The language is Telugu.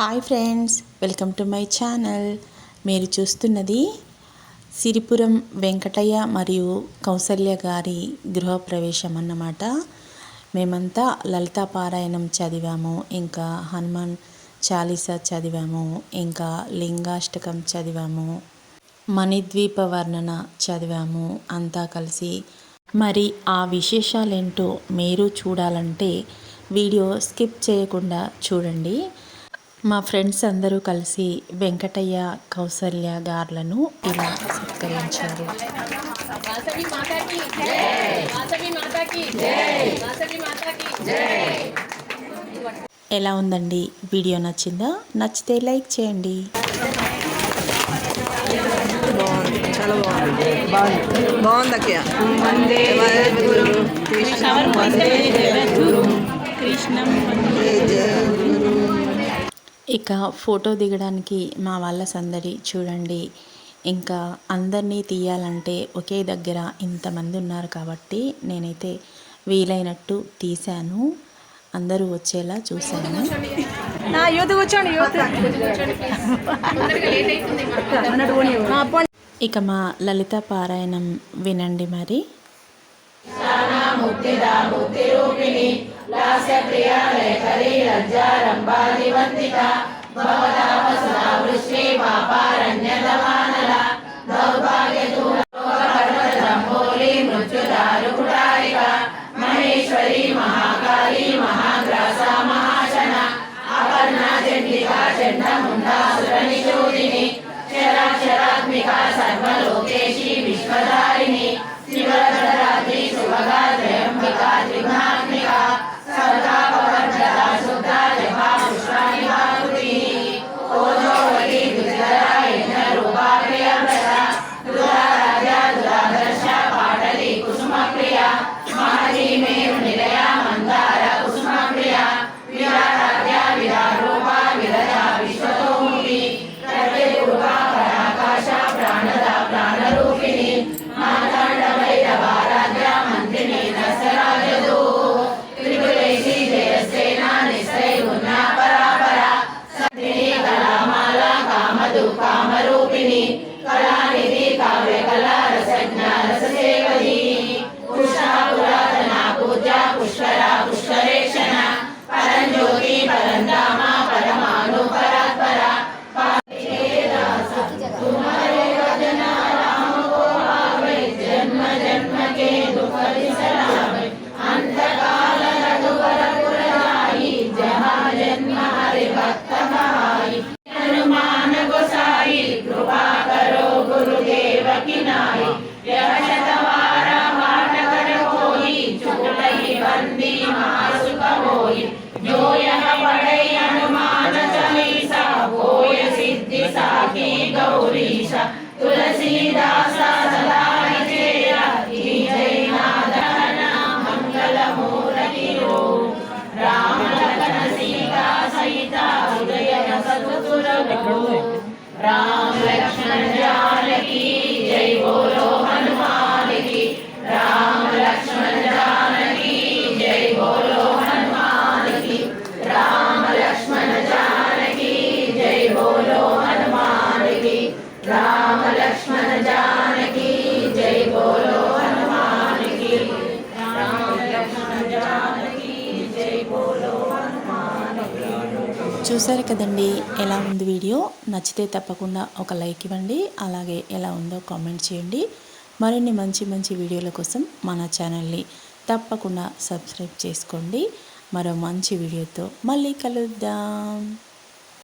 Hi friends welcome to my channel. మీరు చూస్తున్నది సిరిపురం వెంకటయ్య మరియు కౌసల్య గారి గృహప్రవేశం అన్నమాట. మేమంతా లలితా పారాయణం చదివాము ఇంకా హనుమాన్ చాలీసా చదివాము ఇంకా లింగాష్టకం చదివాము మణిద్వీప వర్ణన చదివాము అంతా కలిసి. మరి ఆ విశేషాలేంటో మీరు చూడాలంటే వీడియో స్కిప్ చేయకుండా చూడండి. మా ఫ్రెండ్స్ అందరూ కలిసి వెంకటయ్య కౌసల్య గార్లను ఇలా సత్కరించారు. ఎలా ఉందండి? వీడియో నచ్చిందా? నచ్చితే లైక్ చేయండి. చాలా బాగుంది. బాగుంది అక్కయ్య. కృష్ణం ఇక ఫోటో దిగడానికి మా వాళ్ళ సందడి చూడండి. ఇంకా అందరినీ తీయాలంటే ఒకే దగ్గర ఇంతమంది ఉన్నారు కాబట్టి నేనైతే వీలైనట్టు తీశాను. అందరూ వచ్చేలా చూశాను. ఇక మా లలిత పారాయణం వినండి మరి. ముక్తిదా ముక్తి రూపిణి లాస్య లేఖరి లజ్జారంభాదివంతిత భవదావసా వృష్టి పాపారణ్యదమానల దౌర్భాగ్యతూలి do Pai. పలికినాయి చూసారు కదండి ఎలా ఉంది వీడియో? నచ్చితే తప్పకుండా ఒక లైక్ ఇవ్వండి అలాగే ఎలా ఉందో కామెంట్ చేయండి. మరిన్ని మంచి మంచి వీడియోల కోసం మన ఛానల్ని తప్పకుండా సబ్స్క్రైబ్ చేసుకోండి. మరో మంచి వీడియోతో మళ్ళీ కలుద్దాం.